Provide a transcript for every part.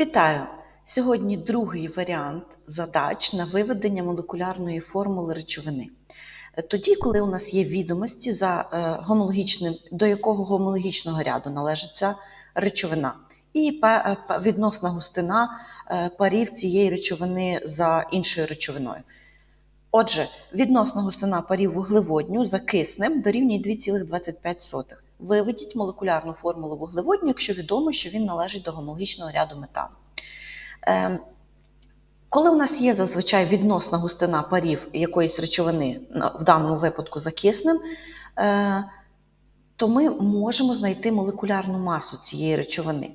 Вітаю! Сьогодні другий варіант задач на виведення молекулярної формули речовини. Тоді, коли у нас є відомості, за е, гомологічним, до якого гомологічного ряду належить ця речовина, і е, відносна густина е, парів цієї речовини за іншою речовиною. Отже, відносна густина парів вуглеводню за киснем дорівнює 2,25. Виведіть молекулярну формулу вуглеводню, якщо відомо, що він належить до гомологічного ряду метану. Ем, Коли у нас є зазвичай відносна густина парів якоїсь речовини, в даному випадку за киснем, е, то ми можемо знайти молекулярну масу цієї речовини.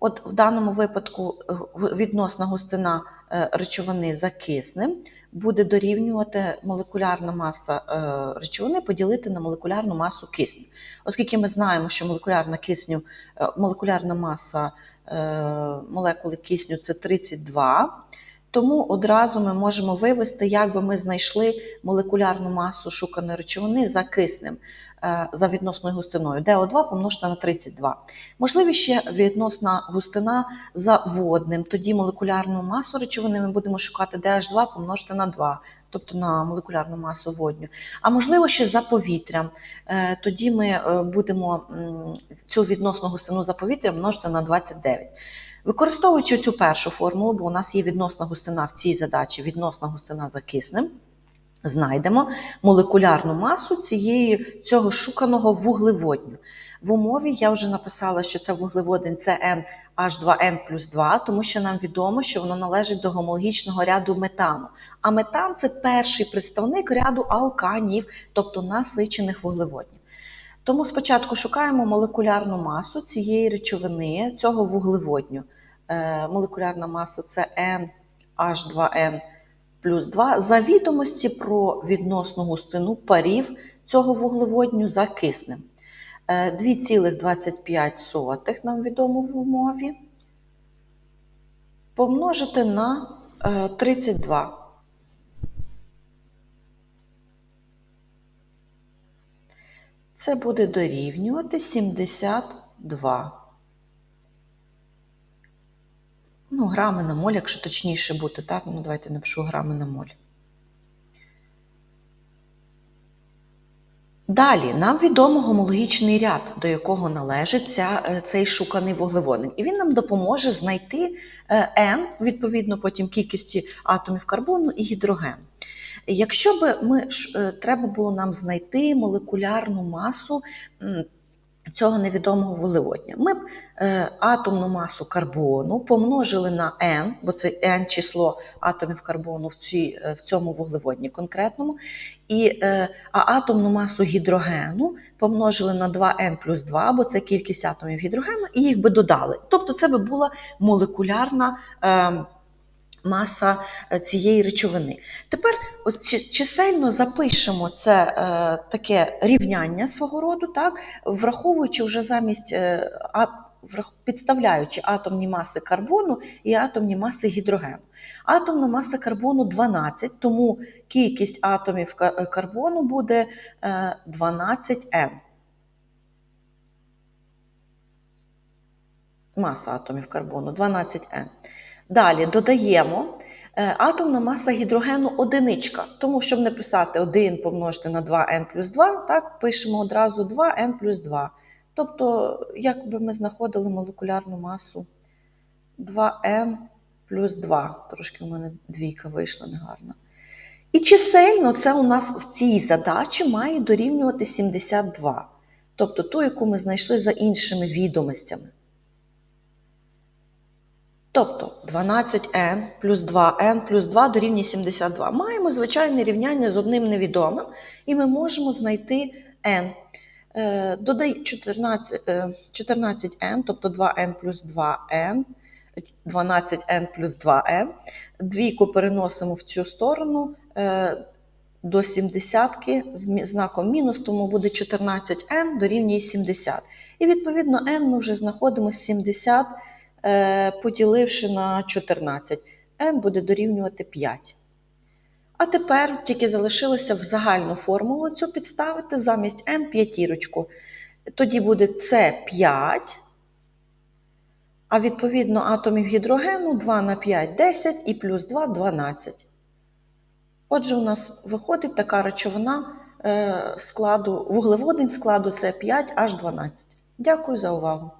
От в даному випадку е, відносна густина е, речовини за киснем буде дорівнювати молекулярна маса е, речовини поділити на молекулярну масу кисню. Оскільки ми знаємо, що молекулярна кисню, молекулярна маса молекули кисню це 32, тому одразу ми можемо вивести, як би ми знайшли молекулярну масу шуканої речовини за киснем, е, за відносною густиною. ДО2 помножити на 32. Можливо, ще відносна густина за водним. Тоді молекулярну масу речовини ми будемо шукати DH2 помножити на 2, тобто на молекулярну масу водню. А можливо, ще за повітрям. Е, Тоді ми е, будемо цю відносну густину за повітрям множити на 29. Використовуючи цю першу формулу, бо у нас є відносна густина в цій задачі, відносна густина за киснем, знайдемо молекулярну масу цієї, цього шуканого вуглеводню. В умові я вже написала, що це вуглеводень це H2N плюс 2, тому що нам відомо, що воно належить до гомологічного ряду метану. А метан це перший представник ряду алканів, тобто насичених вуглеводнів. Тому спочатку шукаємо молекулярну масу цієї речовини, цього вуглеводню. Е, Молекулярна маса це NH2N плюс 2 за відомості про відносну густину парів цього вуглеводню за киснем. Е, 2,25 нам відомо в умові. Помножити на е, 32. Це буде дорівнювати 72. Ну, грами на моль, якщо точніше бути, так? Ну, давайте напишу грами на моль. Далі нам відомо гомологічний ряд, до якого належить ця, е, цей шуканий вуглеводень. І він нам допоможе знайти е, N, відповідно потім кількості атомів карбону і гідрогену. Якщо б ми е, треба було нам знайти молекулярну масу цього невідомого вуглеводня, ми б е, атомну масу карбону помножили на n, бо це n число атомів карбону в, цій, е, в цьому вуглеводні конкретному, і, е, а атомну масу гідрогену помножили на 2n плюс 2, бо це кількість атомів гідрогену, і їх би додали. Тобто це би була молекулярна. Е, маса е, цієї речовини. Тепер от чисельно запишемо це е, таке рівняння свого роду, так, враховуючи вже замість е, підставляючи атомні маси карбону і атомні маси гідрогену. Атомна маса карбону 12, тому кількість атомів е, карбону буде е, 12N. Маса атомів карбону 12N. Далі додаємо е, атомна маса гідрогену одиничка. Тому, щоб не писати 1 помножити на 2n плюс 2, так, пишемо одразу 2n плюс 2. Тобто, як би ми знаходили молекулярну масу 2n плюс 2. Трошки у мене двійка вийшла негарно. І чисельно це у нас в цій задачі має дорівнювати 72. Тобто ту, яку ми знайшли за іншими відомостями. Тобто 12n плюс 2n плюс 2 дорівнює 72. Маємо звичайне рівняння з одним невідомим, і ми можемо знайти n. Е, Додай 14, е, 14n, тобто 2n плюс 2n, 12n плюс 2n. Двійку переносимо в цю сторону е, до 70 з знаком мінус, тому буде 14n дорівнює 70. І відповідно n ми вже знаходимо 70 е, поділивши на 14. n буде дорівнювати 5. А тепер тільки залишилося в загальну формулу цю підставити замість n п'ятірочку. Тоді буде c5 А відповідно атомів гідрогену 2 на 5 10 і плюс 2 12. Отже, у нас виходить така речовина е, складу, вуглеводень складу це 5 аж 12. Дякую за увагу.